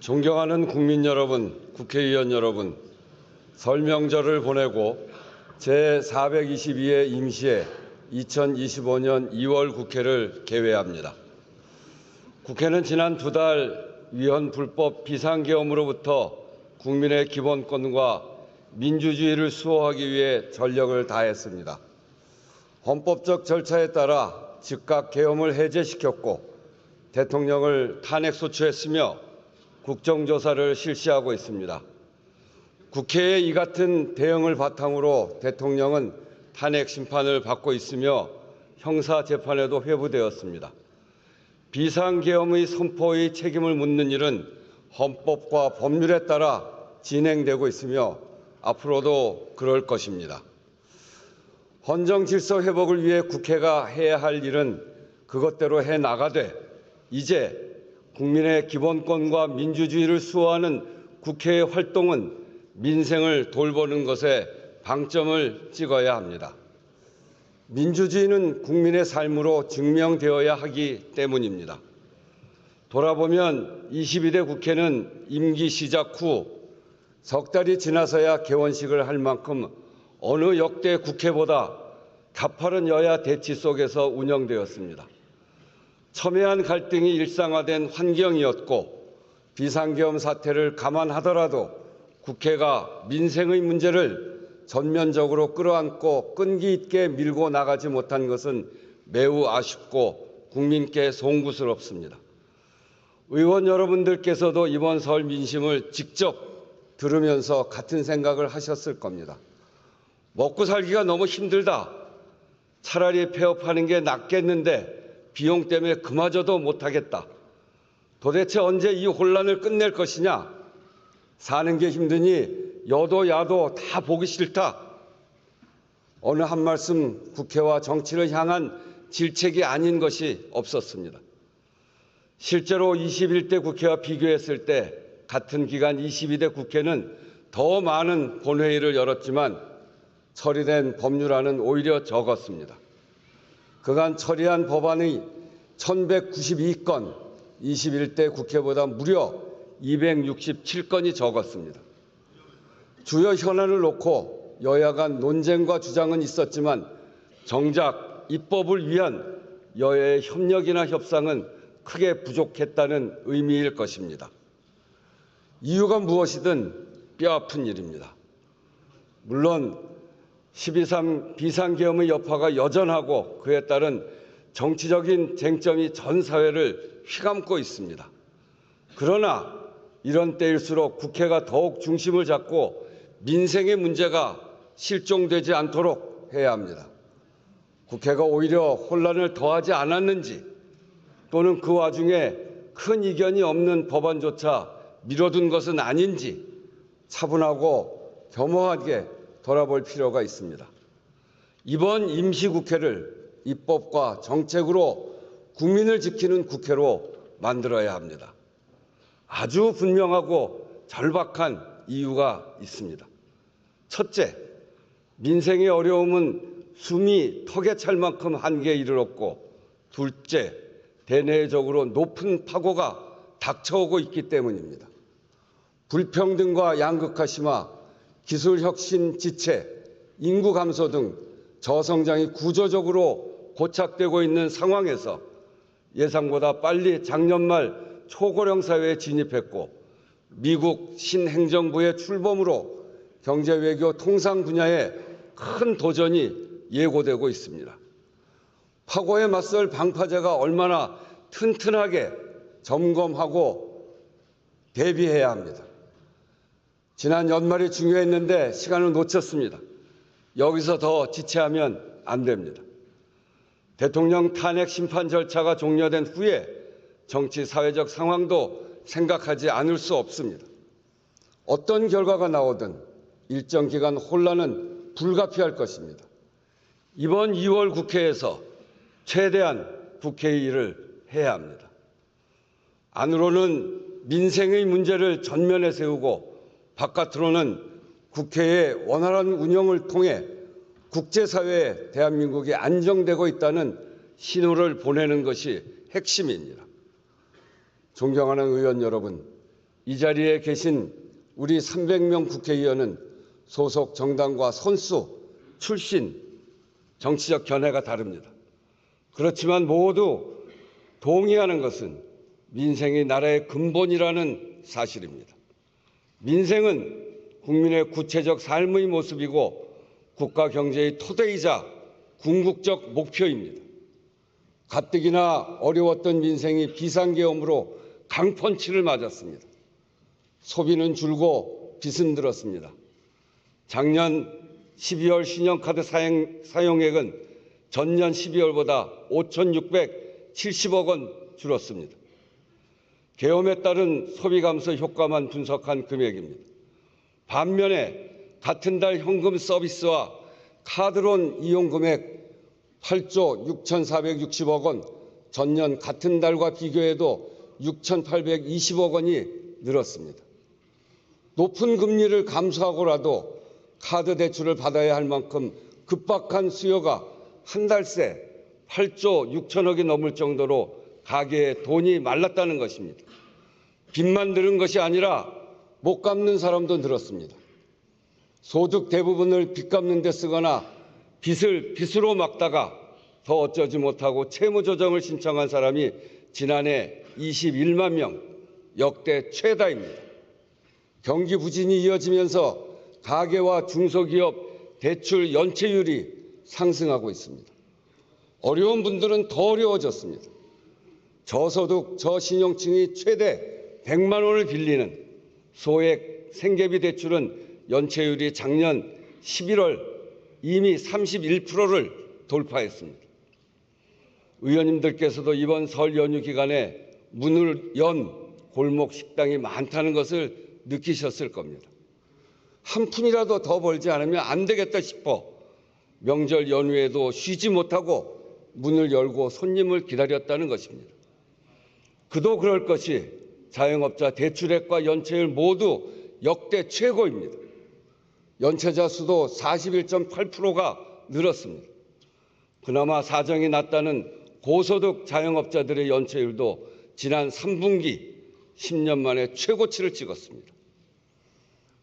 존경하는 국민 여러분, 국회의원 여러분, 설 명절을 보내고 제422회 임시회 2025년 2월 국회를 개회합니다. 국회는 지난 두 달 위헌 불법 비상계엄으로부터 국민의 기본권과 민주주의를 수호하기 위해 전력을 다했습니다. 헌법적 절차에 따라 즉각 계엄을 해제시켰고 대통령을 탄핵 소추했으며 국정조사를 실시하고 있습니다. 국회의 이 같은 대응을 바탕으로 대통령은 탄핵 심판을 받고 있으며 형사 재판에도 회부되었습니다. 비상계엄의 선포의 책임을 묻는 일은 헌법과 법률에 따라 진행되고 있으며 앞으로도 그럴 것입니다. 헌정 질서 회복을 위해 국회가 해야 할 일은 그것대로 해 나가되 이제 국민의 기본권과 민주주의를 수호하는 국회의 활동은 민생을 돌보는 것에 방점을 찍어야 합니다. 민주주의는 국민의 삶으로 증명되어야 하기 때문입니다. 돌아보면 22대 국회는 임기 시작 후 석 달이 지나서야 개원식을 할 만큼 어느 역대 국회보다 가파른 여야 대치 속에서 운영되었습니다. 첨예한 갈등이 일상화된 환경이었고 비상계엄 사태를 감안하더라도 국회가 민생의 문제를 전면적으로 끌어안고 끈기 있게 밀고 나가지 못한 것은 매우 아쉽고 국민께 송구스럽습니다. 의원 여러분들께서도 이번 설 민심을 직접 들으면서 같은 생각을 하셨을 겁니다. 먹고 살기가 너무 힘들다. 차라리 폐업하는 게 낫겠는데 비용 때문에 그마저도 못하겠다. 도대체 언제 이 혼란을 끝낼 것이냐? 사는 게 힘드니 여도 야도 다 보기 싫다. 어느 한 말씀 국회와 정치를 향한 질책이 아닌 것이 없었습니다. 실제로 21대 국회와 비교했을 때 같은 기간 22대 국회는 더 많은 본회의를 열었지만 처리된 법률안은 오히려 적었습니다. 그간 처리한 법안의 1192건, 21대 국회보다 무려 267건이 적었습니다. 주요 현안을 놓고 여야 간 논쟁과 주장은 있었지만 정작 입법을 위한 여야의 협력이나 협상은 크게 부족했다는 의미일 것입니다. 이유가 무엇이든 뼈아픈 일입니다. 물론 12.3 비상계엄의 여파가 여전하고 그에 따른 정치적인 쟁점이 전 사회를 휘감고 있습니다. 그러나 이런 때일수록 국회가 더욱 중심을 잡고 민생의 문제가 실종되지 않도록 해야 합니다. 국회가 오히려 혼란을 더하지 않았는지 또는 그 와중에 큰 이견이 없는 법안조차 미뤄둔 것은 아닌지 차분하고 겸허하게 돌아볼 필요가 있습니다. 이번 임시국회를 입법과 정책으로 국민을 지키는 국회로 만들어야 합니다. 아주 분명하고 절박한 이유가 있습니다. 첫째, 민생의 어려움은 숨이 턱에 찰 만큼 한계에 이르렀고, 둘째, 대내적으로 높은 파고가 닥쳐오고 있기 때문입니다. 불평등과 양극화 심화, 기술 혁신 지체, 인구 감소 등 저성장이 구조적으로 고착되고 있는 상황에서 예상보다 빨리 작년 말 초고령 사회에 진입했고 미국 신행정부의 출범으로 경제 외교 통상 분야에 큰 도전이 예고되고 있습니다. 파고에 맞설 방파제가 얼마나 튼튼하게 점검하고 대비해야 합니다. 지난 연말이 중요했는데 시간을 놓쳤습니다. 여기서 더 지체하면 안 됩니다. 대통령 탄핵 심판 절차가 종료된 후에 정치 사회적 상황도 생각하지 않을 수 없습니다. 어떤 결과가 나오든 일정 기간 혼란은 불가피할 것입니다. 이번 2월 국회에서 최대한 국회의 일을 해야 합니다. 안으로는 민생의 문제를 전면에 세우고 바깥으로는 국회의 원활한 운영을 통해 국제사회에 대한민국이 안정되고 있다는 신호를 보내는 것이 핵심입니다. 존경하는 의원 여러분, 이 자리에 계신 우리 300명 국회의원은 소속 정당과 선수, 출신, 정치적 견해가 다릅니다. 그렇지만 모두 동의하는 것은 민생이 나라의 근본이라는 사실입니다. 민생은 국민의 구체적 삶의 모습이고 국가 경제의 토대이자 궁극적 목표입니다. 가뜩이나 어려웠던 민생이 비상계엄으로 강펀치를 맞았습니다. 소비는 줄고 빚은 늘었습니다. 작년 12월 신용카드 사용, 사용액은 전년 12월보다 5,670억 원 줄었습니다. 계엄에 따른 소비 감소 효과만 분석한 금액입니다. 반면에 같은 달 현금 서비스와 카드론 이용 금액 8조 6,460억 원, 전년 같은 달과 비교해도 6,820억 원이 늘었습니다. 높은 금리를 감수하고라도 카드 대출을 받아야 할 만큼 급박한 수요가 한 달 새 8조 6천억이 넘을 정도로 가게에 돈이 말랐다는 것입니다. 빚만 늘은 것이 아니라 못 갚는 사람도 늘었습니다. 소득 대부분을 빚 갚는 데 쓰거나 빚을 빚으로 막다가 더 어쩌지 못하고 채무 조정을 신청한 사람이 지난해 21만 명, 역대 최다입니다. 경기 부진이 이어지면서 가계와 중소기업 대출 연체율이 상승하고 있습니다. 어려운 분들은 더 어려워졌습니다. 저소득 저신용층이 최대 100만 원을 빌리는 소액 생계비 대출은 연체율이 작년 11월 이미 31%를 돌파했습니다. 의원님들께서도 이번 설 연휴 기간에 문을 연 골목 식당이 많다는 것을 느끼셨을 겁니다. 한 푼이라도 더 벌지 않으면 안 되겠다 싶어 명절 연휴에도 쉬지 못하고 문을 열고 손님을 기다렸다는 것입니다. 그도 그럴 것이 자영업자 대출액과 연체율 모두 역대 최고입니다. 연체자 수도 41.8%가 늘었습니다. 그나마 사정이 낮다는 고소득 자영업자들의 연체율도 지난 3분기 10년 만에 최고치를 찍었습니다.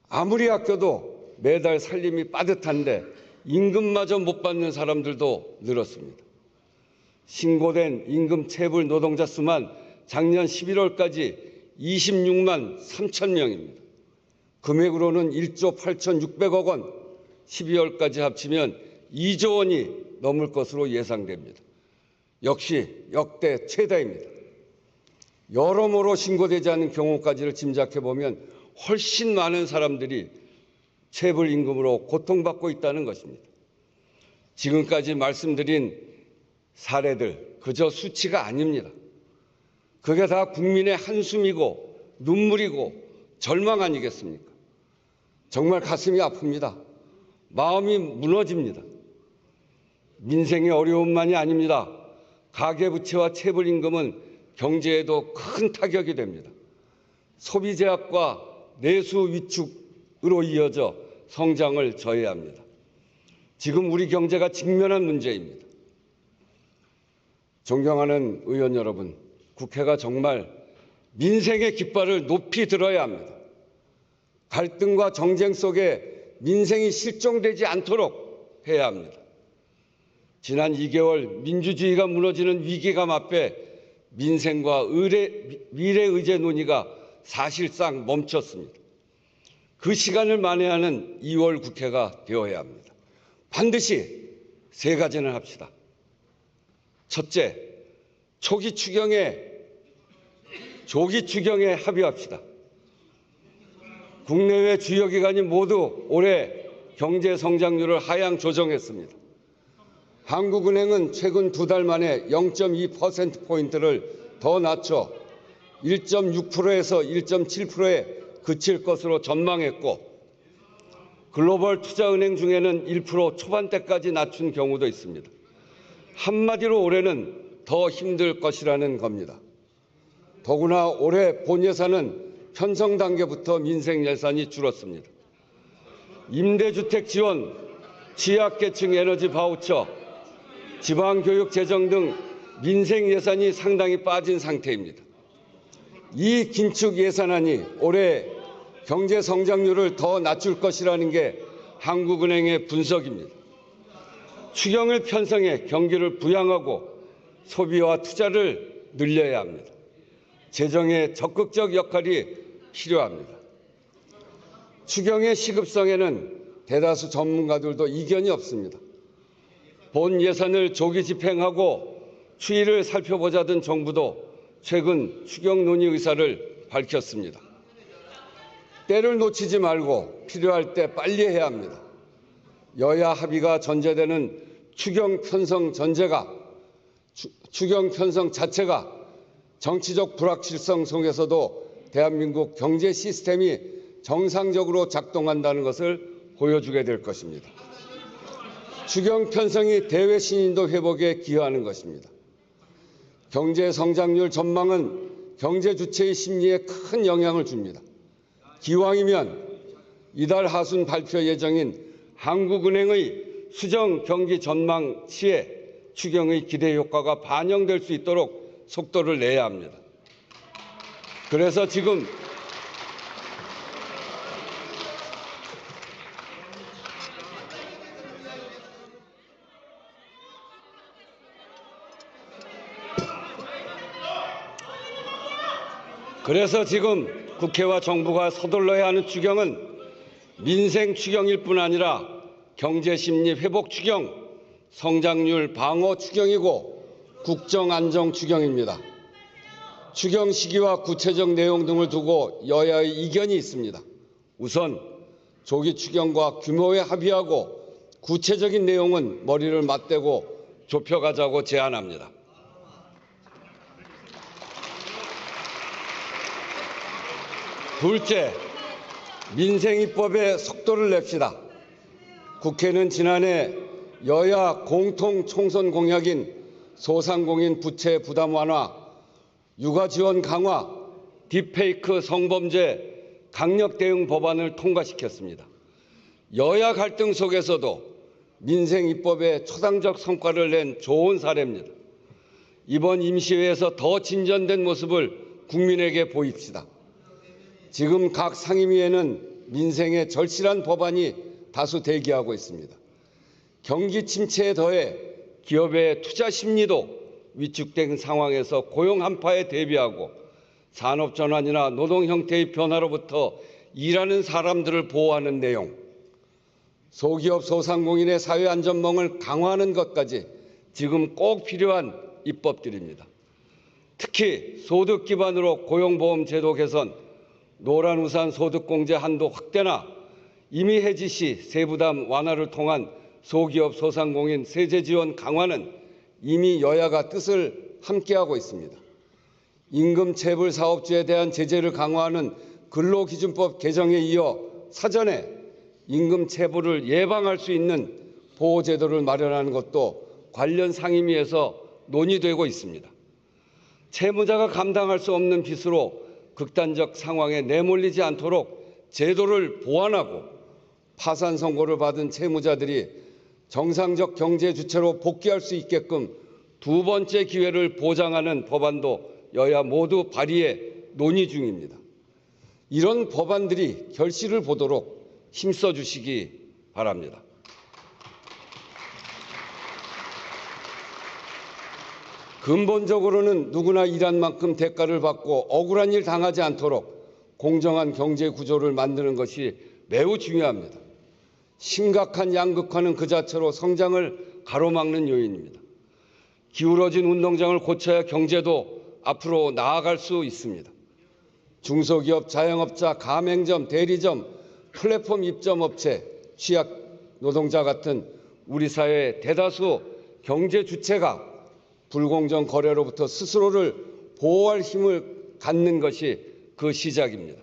아무리 아껴도 매달 살림이 빠듯한데 임금마저 못 받는 사람들도 늘었습니다. 신고된 임금 체불 노동자 수만 작년 11월까지 26만 3천 명입니다. 금액으로는 1조 8,600억 원, 12월까지 합치면 2조 원이 넘을 것으로 예상됩니다. 역시 역대 최다입니다. 여러모로 신고되지 않은 경우까지를 짐작해 보면 훨씬 많은 사람들이 체불 임금으로 고통받고 있다는 것입니다. 지금까지 말씀드린 사례들 그저 수치가 아닙니다. 그게 다 국민의 한숨이고 눈물이고 절망 아니겠습니까? 정말 가슴이 아픕니다. 마음이 무너집니다. 민생의 어려움만이 아닙니다. 가계부채와 체불임금은 경제에도 큰 타격이 됩니다. 소비 제약과 내수 위축으로 이어져 성장을 저해합니다. 지금 우리 경제가 직면한 문제입니다. 존경하는 의원 여러분, 국회가 정말 민생의 깃발을 높이 들어야 합니다. 갈등과 정쟁 속에 민생이 실종되지 않도록 해야 합니다. 지난 2개월 민주주의가 무너지는 위기감 앞에 민생과 의뢰, 미래 의제 논의가 사실상 멈췄습니다. 그 시간을 만회하는 2월 국회가 되어야 합니다. 반드시 세 가지는 합시다. 첫째, 초기 추경에 조기 추경에 합의합시다. 국내외 주요 기관이 모두 올해 경제 성장률을 하향 조정했습니다. 한국은행은 최근 두 달 만에 0.2% 포인트를 더 낮춰 1.6%에서 1.7%에 그칠 것으로 전망했고 글로벌 투자은행 중에는 1% 초반대까지 낮춘 경우도 있습니다. 한마디로 올해는 더 힘들 것이라는 겁니다. 더구나 올해 본 예산은 편성 단계부터 민생 예산이 줄었습니다. 임대주택 지원, 취약계층 에너지 바우처, 지방교육 재정 등 민생 예산이 상당히 빠진 상태입니다. 이 긴축 예산안이 올해 경제 성장률을 더 낮출 것이라는 게 한국은행의 분석입니다. 추경을 편성해 경기를 부양하고 소비와 투자를 늘려야 합니다. 재정의 적극적 역할이 필요합니다. 추경의 시급성에는 대다수 전문가들도 이견이 없습니다. 본 예산을 조기 집행하고 추이를 살펴보자던 정부도 최근 추경 논의 의사를 밝혔습니다. 때를 놓치지 말고 필요할 때 빨리 해야 합니다. 여야 합의가 전제되는 추경 편성 전제가 추- 추경 편성 자체가 정치적 불확실성 속에서도 대한민국 경제 시스템이 정상적으로 작동한다는 것을 보여주게 될 것입니다. 추경 편성이 대외 신인도 회복에 기여하는 것입니다. 경제 성장률 전망은 경제 주체의 심리에 큰 영향을 줍니다. 기왕이면 이달 하순 발표 예정인 한국은행의 수정 경기 전망 시에 추경의 기대 효과가 반영될 수 있도록 속도를 내야 합니다. 그래서 지금 그래서 지금 국회와 정부가 서둘러야 하는 추경은 민생 추경일 뿐 아니라 경제 심리 회복 추경, 성장률 방어 추경이고 국정 안정 추경입니다. 추경 시기와 구체적 내용 등을 두고 여야의 이견이 있습니다. 우선 조기 추경과 규모에 합의하고 구체적인 내용은 머리를 맞대고 좁혀가자고 제안합니다. 둘째, 민생입법에 속도를 냅시다. 국회는 지난해 여야 공통 총선 공약인 소상공인 부채 부담 완화, 육아 지원 강화, 딥페이크 성범죄 강력 대응 법안을 통과시켰습니다. 여야 갈등 속에서도 민생 입법에 초당적 성과를 낸 좋은 사례입니다. 이번 임시회에서 더 진전된 모습을 국민에게 보입시다. 지금 각 상임위에는 민생에 절실한 법안이 다수 대기하고 있습니다. 경기 침체에 더해 기업의 투자 심리도 위축된 상황에서 고용 한파에 대비하고 산업 전환이나 노동 형태의 변화로부터 일하는 사람들을 보호하는 내용, 소기업 소상공인의 사회 안전망을 강화하는 것까지 지금 꼭 필요한 입법들입니다. 특히 소득 기반으로 고용보험 제도 개선, 노란우산 소득공제 한도 확대나 이미 해지 시 세부담 완화를 통한 소기업 소상공인 세제 지원 강화는 이미 여야가 뜻을 함께하고 있습니다. 임금 체불 사업주에 대한 제재를 강화하는 근로기준법 개정에 이어 사전에 임금 체불을 예방할 수 있는 보호제도를 마련하는 것도 관련 상임위에서 논의되고 있습니다. 채무자가 감당할 수 없는 빚으로 극단적 상황에 내몰리지 않도록 제도를 보완하고 파산 선고를 받은 채무자들이 정상적 경제 주체로 복귀할 수 있게끔 두 번째 기회를 보장하는 법안도 여야 모두 발의해 논의 중입니다. 이런 법안들이 결실을 보도록 힘써 주시기 바랍니다. 근본적으로는 누구나 일한 만큼 대가를 받고 억울한 일 당하지 않도록 공정한 경제 구조를 만드는 것이 매우 중요합니다. 심각한 양극화는 그 자체로 성장을 가로막는 요인입니다. 기울어진 운동장을 고쳐야 경제도 앞으로 나아갈 수 있습니다. 중소기업, 자영업자, 가맹점, 대리점, 플랫폼 입점 업체, 취약 노동자 같은 우리 사회의 대다수 경제 주체가 불공정 거래로부터 스스로를 보호할 힘을 갖는 것이 그 시작입니다.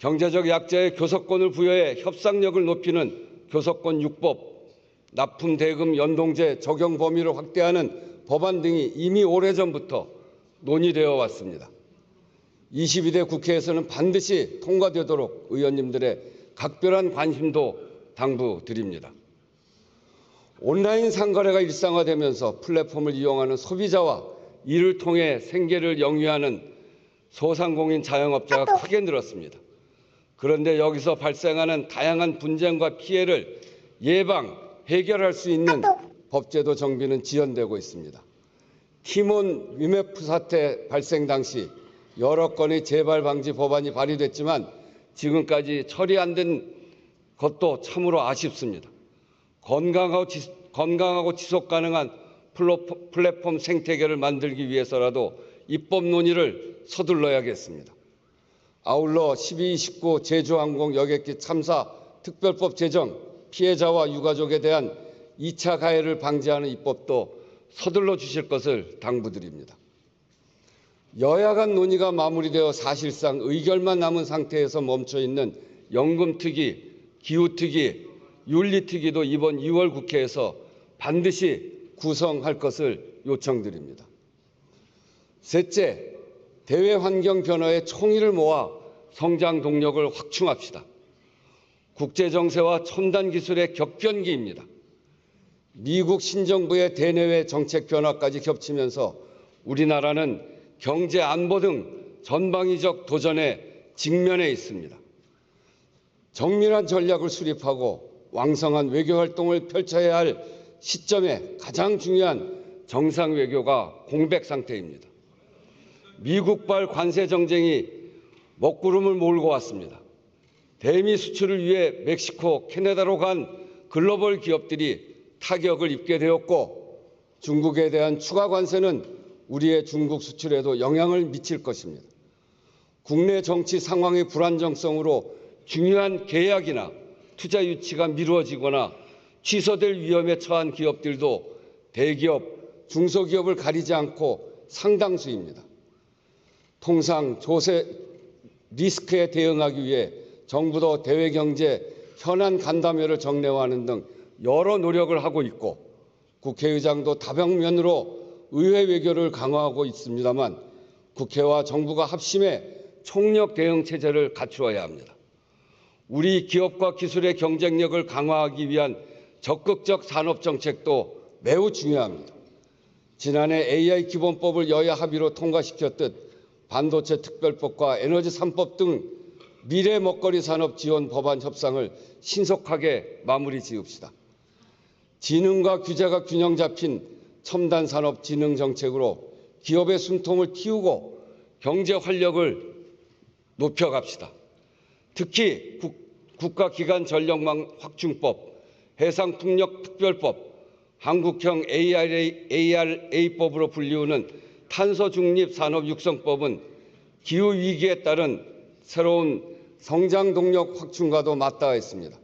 경제적 약자의 교섭권을 부여해 협상력을 높이는 교섭권 6법, 납품 대금 연동제 적용 범위를 확대하는 법안 등이 이미 오래전부터 논의되어 왔습니다. 22대 국회에서는 반드시 통과되도록 의원님들의 각별한 관심도 당부드립니다. 온라인 상거래가 일상화되면서 플랫폼을 이용하는 소비자와 이를 통해 생계를 영위하는 소상공인 자영업자가 크게 늘었습니다. 그런데 여기서 발생하는 다양한 분쟁과 피해를 예방, 해결할 수 있는 법제도 정비는 지연되고 있습니다. 티몬 위메프 사태 발생 당시 여러 건의 재발 방지 법안이 발의됐지만 지금까지 처리 안 된 것도 참으로 아쉽습니다. 건강하고, 지, 건강하고 지속 가능한 플랫폼 생태계를 만들기 위해서라도 입법 논의를 서둘러야겠습니다. 아울러 12.29 제주항공 여객기 참사 특별법 제정, 피해자와 유가족에 대한 2차 가해를 방지하는 입법도 서둘러 주실 것을 당부드립니다. 여야 간 논의가 마무리되어 사실상 의결만 남은 상태에서 멈춰 있는 연금특위, 기후특위, 윤리특위도 이번 2월 국회에서 반드시 구성할 것을 요청드립니다. 셋째, 대외 환경 변화에 총의를 모아 성장 동력을 확충합시다. 국제 정세와 첨단 기술의 격변기입니다. 미국 신정부의 대내외 정책 변화까지 겹치면서 우리나라는 경제 안보 등 전방위적 도전에 직면해 있습니다. 정밀한 전략을 수립하고 왕성한 외교 활동을 펼쳐야 할 시점에 가장 중요한 정상 외교가 공백 상태입니다. 미국발 관세 정쟁이 먹구름을 몰고 왔습니다. 대미 수출을 위해 멕시코, 캐나다로 간 글로벌 기업들이 타격을 입게 되었고 중국에 대한 추가 관세는 우리의 중국 수출에도 영향을 미칠 것입니다. 국내 정치 상황의 불안정성으로 중요한 계약이나 투자 유치가 미루어지거나 취소될 위험에 처한 기업들도 대기업, 중소기업을 가리지 않고 상당수입니다. 통상 조세 리스크에 대응하기 위해 정부도 대외 경제 현안 간담회를 정례화하는 등 여러 노력을 하고 있고 국회의장도 다방면으로 의회 외교를 강화하고 있습니다만 국회와 정부가 합심해 총력 대응 체제를 갖추어야 합니다. 우리 기업과 기술의 경쟁력을 강화하기 위한 적극적 산업 정책도 매우 중요합니다. 지난해 AI 기본법을 여야 합의로 통과시켰듯 반도체 특별법과 에너지 3법 등 미래 먹거리 산업 지원 법안 협상을 신속하게 마무리 지읍시다. 지능과 규제가 균형 잡힌 첨단 산업 진흥 정책으로 기업의 숨통을 틔우고 경제 활력을 높여갑시다. 특히 국, 가 기관 전력망 확충법, 해상풍력 특별법, 한국형 ARA, ARA법으로 불리우는 탄소 중립 산업 육성법은 기후 위기에 따른 새로운 성장 동력 확충과도 맞닿아 있습니다.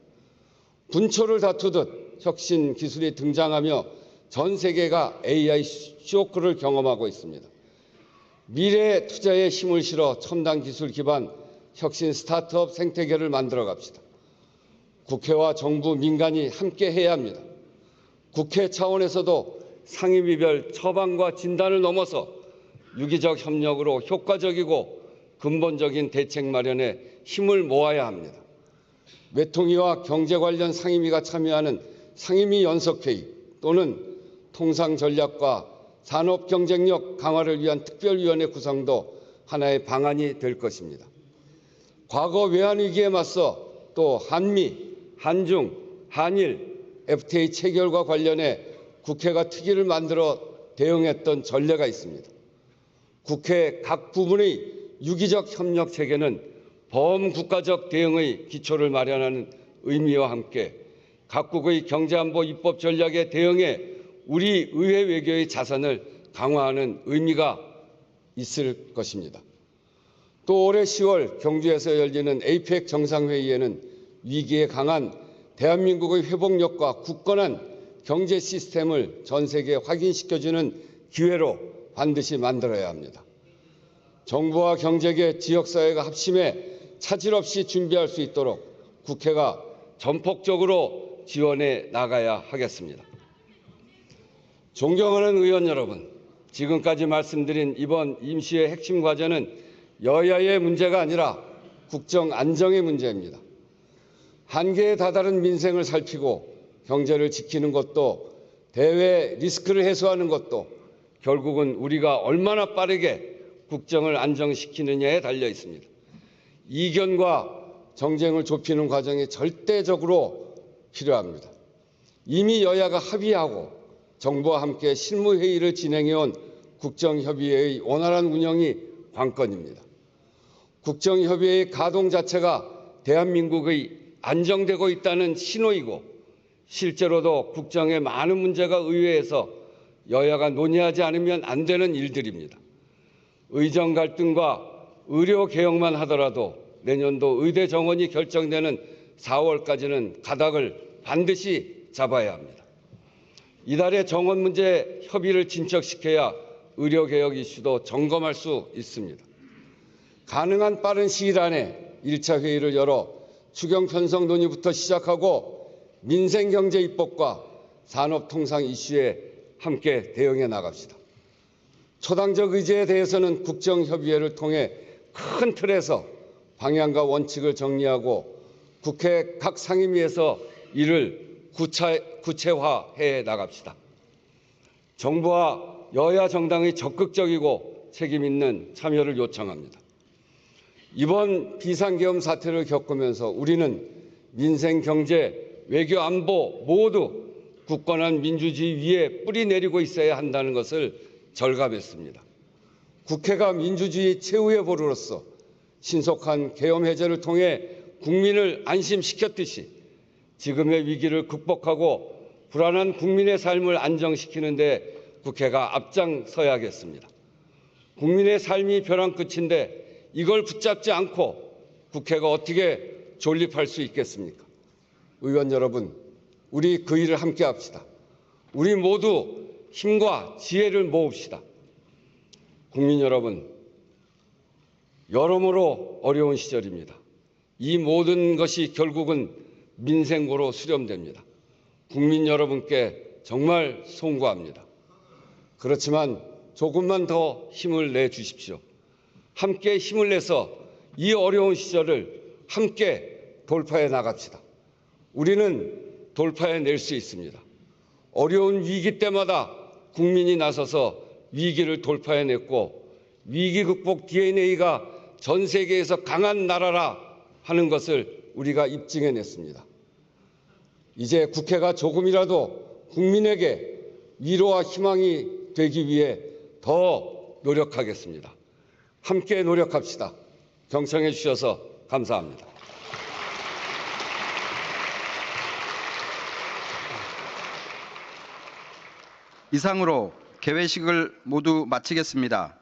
분초를 다투듯 혁신 기술이 등장하며 전 세계가 AI 쇼크를 경험하고 있습니다. 미래 투자에 힘을 실어 첨단 기술 기반 혁신 스타트업 생태계를 만들어 갑시다. 국회와 정부, 민간이 함께 해야 합니다. 국회 차원에서도 상임위별 처방과 진단을 넘어서 유기적 협력으로 효과적이고 근본적인 대책 마련에 힘을 모아야 합니다. 외통위와 경제 관련 상임위가 참여하는 상임위 연석회의 또는 통상 전략과 산업 경쟁력 강화를 위한 특별위원회 구성도 하나의 방안이 될 것입니다. 과거 외환 위기에 맞서 또 한미, 한중, 한일, FTA 체결과 관련해 국회가 특위를 만들어 대응했던 전례가 있습니다. 국회 각 부문의 유기적 협력 체계는 범국가적 대응의 기초를 마련하는 의미와 함께 각국의 경제안보 입법 전략에 대응해 우리 의회 외교의 자산을 강화하는 의미가 있을 것입니다. 또 올해 10월 경주에서 열리는 에이펙 정상회의에는 위기에 강한 대한민국의 회복력과 굳건한 경제 시스템을 전 세계에 확인시켜주는 기회로 반드시 만들어야 합니다. 정부와 경제계, 지역사회가 합심해 차질 없이 준비할 수 있도록 국회가 전폭적으로 지원해 나가야 하겠습니다. 존경하는 의원 여러분, 지금까지 말씀드린 이번 임시의 핵심 과제는 여야의 문제가 아니라 국정 안정의 문제입니다. 한계에 다다른 민생을 살피고 경제를 지키는 것도 대외 리스크를 해소하는 것도 결국은 우리가 얼마나 빠르게 국정을 안정시키느냐에 달려 있습니다. 이견과 정쟁을 좁히는 과정이 절대적으로 필요합니다. 이미 여야가 합의하고 정부와 함께 실무회의를 진행해온 국정협의회의 원활한 운영이 관건입니다. 국정협의회의 가동 자체가 대한민국의 안정되고 있다는 신호이고 실제로도 국정에 많은 문제가 의회에서 여야가 논의하지 않으면 안 되는 일들입니다. 의정 갈등과 의료 개혁만 하더라도 내년도 의대 정원이 결정되는 4월까지는 가닥을 반드시 잡아야 합니다. 이달에 정원 문제 협의를 진척시켜야 의료 개혁 이슈도 점검할 수 있습니다. 가능한 빠른 시일 안에 1차 회의를 열어 추경 편성 논의부터 시작하고 민생 경제 입법과 산업 통상 이슈에 함께 대응해 나갑시다. 초당적 의제에 대해서는 국정협의회를 통해 큰 틀에서 방향과 원칙을 정리하고 국회 각 상임위에서 이를 구체, 구체화해 나갑시다. 정부와 여야 정당의 적극적이고 책임 있는 참여를 요청합니다. 이번 비상계엄 사태를 겪으면서 우리는 민생, 경제, 외교, 안보 모두 굳건한 민주주의 위에 뿌리 내리고 있어야 한다는 것을 절감했습니다. 국회가 민주주의 최후의 보루로서 신속한 계엄 해제를 통해 국민을 안심시켰듯이 지금의 위기를 극복하고 불안한 국민의 삶을 안정시키는데 국회가 앞장서야겠습니다. 국민의 삶이 벼랑 끝인데 이걸 붙잡지 않고 국회가 어떻게 존립할 수 있겠습니까? 의원 여러분, 우리 그 일을 함께 합시다. 우리 모두 힘과 지혜를 모읍시다. 국민 여러분, 여러모로 어려운 시절입니다. 이 모든 것이 결국은 민생고로 수렴됩니다. 국민 여러분께 정말 송구합니다. 그렇지만 조금만 더 힘을 내 주십시오. 함께 힘을 내서 이 어려운 시절을 함께 돌파해 나갑시다. 우리는 돌파해 낼 수 있습니다. 어려운 위기 때마다 국민이 나서서 위기를 돌파해 냈고 위기 극복 DNA가 전 세계에서 강한 나라라 하는 것을 우리가 입증해 냈습니다. 이제 국회가 조금이라도 국민에게 위로와 희망이 되기 위해 더 노력하겠습니다. 함께 노력합시다. 경청해 주셔서 감사합니다. 이상으로 개회식을 모두 마치겠습니다.